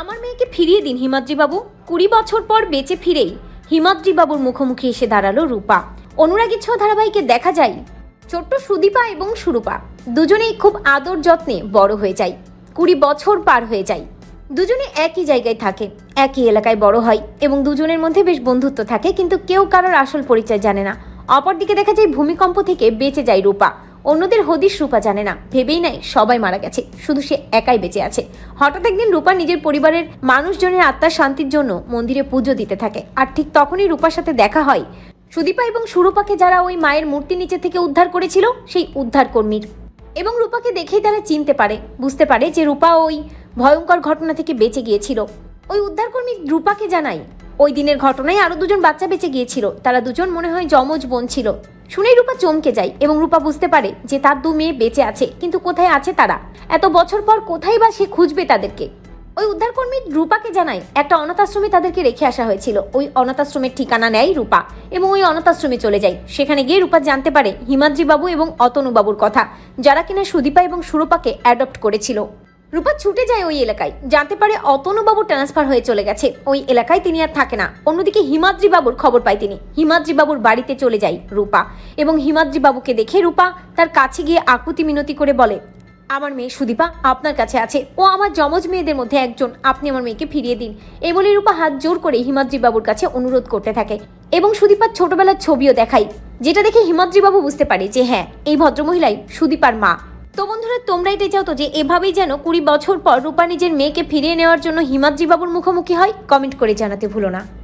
আমার মেয়েকে ফিরিয়ে দিন হিমাদ্রি বাবু কুড়ি বছর পর বেঁচে ফিরেই হিমাদ্রি বাবুর মুখোমুখি এসে দাঁড়াল রূপা। অনুরাগী ছ ধারাবাহিকে দেখা যায়। ছোট্ট সুদীপা এবং সুরূপা দুজনেই খুব আদর যত্নে বড় হয়ে যায়। কুড়ি বছর পার হয়ে যায়। দুজনে একই জায়গায় থাকে, একই এলাকায় বড় হয় এবং দুজনের মধ্যে বেশ বন্ধুত্ব থাকে, কিন্তু কেউ কারোর আসল পরিচয় জানে না। অপরদিকে দেখা যায়, ভূমিকম্প থেকে বেঁচে যায় রূপা। অন্যদের হদিশ রূপা জানে না। ভেবেই নেয় সবাই মারা গেছে। শুধু সে একাই বেঁচে আছে। হঠাৎ একদিন রূপা নিজের পরিবারের মানুষজনের আত্মার শান্তির জন্য মন্দিরে পুজো দিতে থাকে। আর ঠিক তখনই রূপার সাথে দেখা হয়। সুদীপা এবং সুরূপাকে যারা ওই মায়ের মূর্তি নিচে থেকে উদ্ধার করেছিল, সেই উদ্ধার কর্মীর এবং রূপাকে দেখেই তারা চিনতে পারে, বুঝতে পারে যে রূপা ওই ভয়ঙ্কর ঘটনা থেকে বেঁচে গিয়েছিল। ওই উদ্ধারকর্মী রূপাকে জানাই ওই দিনের ঘটনায় আরও দুজন বাচ্চা বেঁচে গিয়েছিল। তারা দুজন মনে হয় যমজ বোন ছিল। শুনেই রূপা চমকে যায় এবং রূপা বুঝতে পারে যে তার দু মেয়ে বেঁচে আছে, কিন্তু কোথায় আছে তারা? এত বছর পর কোথায় বা সে খুঁজবে তাদেরকে? ওই উদ্ধারকর্মী রূপাকে জানায়, একটা অনাথ আশ্রমে তাদেরকে রেখে আসা হয়েছিল। ওই অনাথ আশ্রমের ঠিকানা নেয় রূপা এবং ওই অনাথ আশ্রমে চলে যায়। সেখানে গিয়ে রূপা জানতে পারে হিমাদ্রি বাবু এবং অতনু বাবুর কথা, যারা কিনা সুদীপা এবং সুরূপাকে অ্যাডপ্ট করেছিল। রূপা ছুটে যায় ওই এলাকায়। জানতে পারে অতনু বাবু ট্রান্সফার হয়ে চলে গেছে। ওই এলাকায় তিনি আর থাকে না। অন্যদিকে হিমাদ্রি বাবুর খবর পায় তিনি। হিমাদ্রি বাবুর বাড়িতে চলে যায় রূপা এবং হিমাদ্রি বাবুকে দেখে রূপা তার কাছে গিয়ে আকুতি মিনতি করে বলে, আমার মেয়ে সুদীপা আপনার কাছে আছে। ও আমার যমজ মেয়েদের মধ্যে একজন। আপনি আমার মেয়েকে ফিরিয়ে দিন। এই বলে রূপা হাত জোর করে হিমাদ্রি বাবুর কাছে অনুরোধ করতে থাকে এবং সুদীপার ছোটবেলার ছবিও দেখাই যেটা দেখে হিমাদ্রি বাবু বুঝতে পারে যে হ্যাঁ এই ভদ্রমহিলাই সুদীপার মা। তোমরা এটাই চাও তো যে এভাবেই যেন কুড়ি বছর পর রূপা নিজের মেয়েকে ফিরিয়ে নেওয়ার জন্য হিমাদ্রিবাবুর মুখোমুখি হয়? কমেন্ট করে জানাতে ভুলো না।